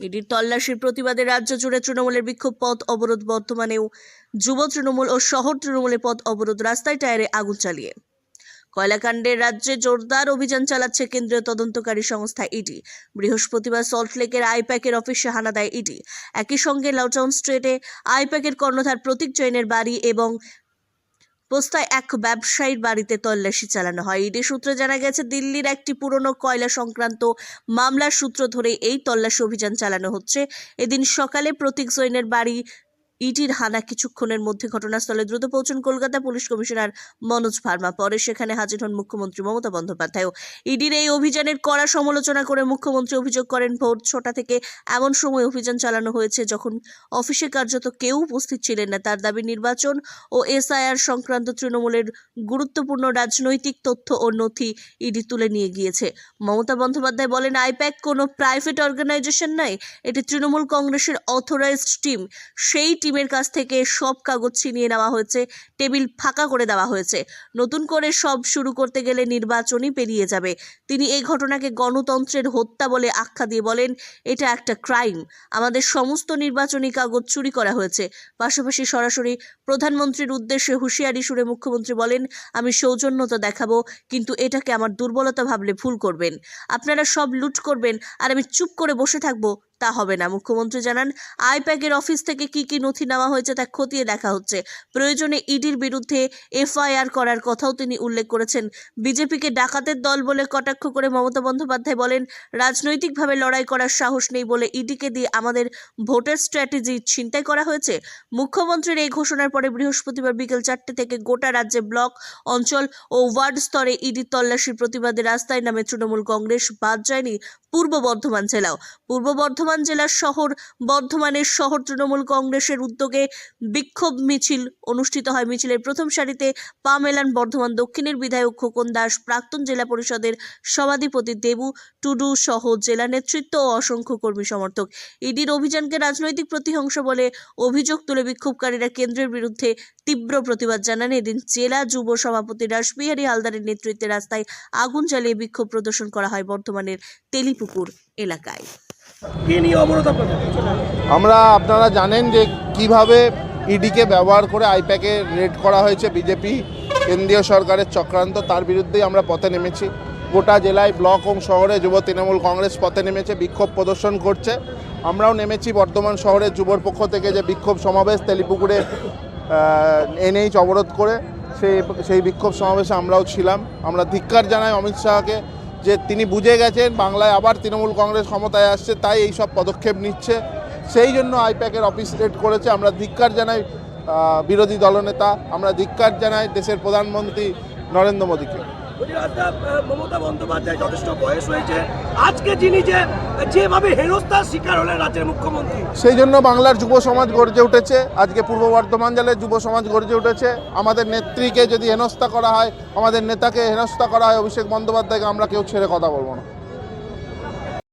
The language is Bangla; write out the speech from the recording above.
ইডির তল্লাশির প্রতিবাদে রাজ্য জুড়ে তৃণমূলের বিক্ষোভ পথ অবরোধ, বর্তমানেও যুব তৃণমূল ও শহর তৃণমূলের পথ অবরোধ রাস্তায় টায়ারে আগুন চালিয়ে। কয়লাকাণ্ডের রাজ্যে জোরদার অভিযান চালাচ্ছে কেন্দ্রীয় তদন্তকারী সংস্থা ইডি। বৃহস্পতিবার সল্টলেকের আইপ্যাকের অফিসে হানা দেয় ইডি। একই সঙ্গে লাউটাউন স্ট্রিটে আইপ্যাকের কর্ণধার প্রতীক জৈনের বাড়ি এবং পোস্তায় এক ব্যবসায়ীর বাড়িতে তল্লাশি চালানো হয়। ইডি সূত্রে জানা গেছে, দিল্লির একটি পুরনো কয়লা সংক্রান্ত মামলার সূত্র ধরে এই তল্লাশি অভিযান চালানো হচ্ছে। এদিন সকালে প্রতীক জৈনের বাড়ি ইটির হানা কিছুক্ষণের মধ্যে ঘটনাস্থলে দ্রুত পৌঁছন কলকাতা পুলিশ কমিশনার মনোজ ভার্মা। পরে সেখানে হাজির হন মুখ্যমন্ত্রী মমতা বন্দ্যোপাধ্যায়ও। ইডির এই অভিযানের কড়া সমালোচনা করে মুখ্যমন্ত্রী অভিযোগ করেন, ভোর ছটা থেকে এমন সময় অভিযান চালানো হয়েছে যখন অফিসে কার্যত কেউ উপস্থিত ছিলেন না। তার দাবি, নির্বাচন ও এসআইআর সংক্রান্ত তৃণমূলের গুরুত্বপূর্ণ রাজনৈতিক তথ্য ও নথি ইডি তুলে নিয়ে গিয়েছে। মমতা বন্দ্যোপাধ্যায় বলেন, আইপ্যাক কোনো প্রাইভেট অর্গানাইজেশন নয়, এটি তৃণমূল কংগ্রেসের অথরাইজড টিম। সেই টিমের কাছ থেকে সব কাগজ ছিনিয়ে নেওয়া হয়েছে, টেবিল ফাঁকা করে দেওয়া হয়েছে। নতুন করে সব শুরু করতে গেলে নির্বাচনই পেরিয়ে যাবে। তিনি এই ঘটনাকে গণতন্ত্রের হত্যা বলে আখ্যা দিয়ে বলেন, এটা একটা ক্রাইম। আমাদের সমস্ত নির্বাচনী কাগজ চুরি করা হয়েছে। পাশাপাশি সরাসরি প্রধানমন্ত্রীর উদ্দেশ্যে হুঁশিয়ারি সুরে মুখ্যমন্ত্রী বলেন, আমি সৌজন্যতা দেখাবো, কিন্তু এটাকে আমার দুর্বলতা ভাবলে ভুল করবেন। আপনারা সব লুট করবেন, আর আমি চুপ করে বসে থাকব। তা হবে না। মুখ্যমন্ত্রী জানান, আইপ্যাকের অফিস থেকে কি কি নথি নেওয়া হয়েছে তা খতিয়ে দেখা হচ্ছে। প্রয়োজনে ইডির বিরুদ্ধে এফআইআর করার কথাও তিনি উল্লেখ করেছেন। বিজেপিকে ডাকাতের দল বলে কটাক্ষ করে মমতা বন্দ্যোপাধ্যায় বলেন, রাজনৈতিকভাবে লড়াই করার সাহস নেই বলে ইডিকে দিয়ে আমাদের ভোটের স্ট্র্যাটেজি ছিনতাই করা হয়েছে। মুখ্যমন্ত্রীর এই ঘোষণার পরে বৃহস্পতিবার বিকেল চারটে থেকে গোটা রাজ্যে ব্লক, অঞ্চল ও ওয়ার্ড স্তরে ইডির তল্লাশির প্রতিবাদে রাস্তায় নামে তৃণমূল কংগ্রেস বাদ যায়নি পূর্ব বর্ধমান জেলাও। পূর্ব বর্ধমান জেলার শহর, বর্ধমানের শহর তৃণমূল কংগ্রেসের উদ্যোগে বিক্ষোভ মিছিল অনুষ্ঠিত হয়। মিছিলের প্রথম সারিতে পা মেলান বর্ধমান দক্ষিণের বিধায়ক খোকন দাস, প্রাক্তন জেলা পরিষদের সভাধিপতি দেবু টুডু সহ জেলা নেতৃত্ব ও অসংখ্য কর্মী সমর্থক। ইডির অভিযানকে রাজনৈতিক প্রতিহংস বলে অভিযোগ তুলে বিক্ষোভকারীরা কেন্দ্রের বিরুদ্ধে তীব্র প্রতিবাদ জানান। এদিন জেলা যুব সভাপতি রাসবিহারী হালদারের নেতৃত্বে রাস্তায় আগুন জ্বালিয়ে বিক্ষোভ প্রদর্শন করা হয় বর্ধমানের তেলিপুকুর এলাকায়। আমরা, আপনারা জানেন যে কীভাবে ইডিকে ব্যবহার করে আইপ্যাকে রেড করা হয়েছে বিজেপি কেন্দ্রীয় সরকারের চক্রান্ত, তার বিরুদ্ধেই আমরা পথে নেমেছি। গোটা জেলায় ব্লক এবং শহরে যুব তৃণমূল কংগ্রেস পথে নেমেছে, বিক্ষোভ প্রদর্শন করছে। আমরাও নেমেছি বর্ধমান শহরের যুবর পক্ষ থেকে যে বিক্ষোভ সমাবেশ, তেলিপুকুরে এনএইচ অবরোধ করে, সেই সেই বিক্ষোভ সমাবেশে আমরাও ছিলাম। আমরা ধিক্কার জানাই অমিত শাহকে যে তিনি বুঝে গেছেন বাংলায় আবার তৃণমূল কংগ্রেস ক্ষমতায় আসছে, তাই এই সব পদক্ষেপ নিচ্ছে। সেই জন্য আইপ্যাকের অফিস রেড করেছে। আমরা ধিক্কার জানাই বিরোধী দলনেতা, আমরা ধিক্কার জানাই দেশের প্রধানমন্ত্রী নরেন্দ্র মোদীকে। মমতা বন্দ্যোপাধ্যায় যথেষ্ট বয়স হয়েছে। আজকে যিনি যে, যেভাবে হেনস্থার শিকার হলেন রাজ্যের মুখ্যমন্ত্রী। সেই জন্য বাংলার যুব সমাজ গর্জে উঠেছে। আজকে পূর্ব বর্ধমান জেলার যুব সমাজ গর্জে উঠেছে। আমাদের নেত্রীকে যদি হেনস্থা করা হয়, আমাদের নেতাকে হেনস্থা করা হয়, অভিষেক বন্দ্যোপাধ্যায়কে আমরা কেউ ছেড়ে কথা বলব না।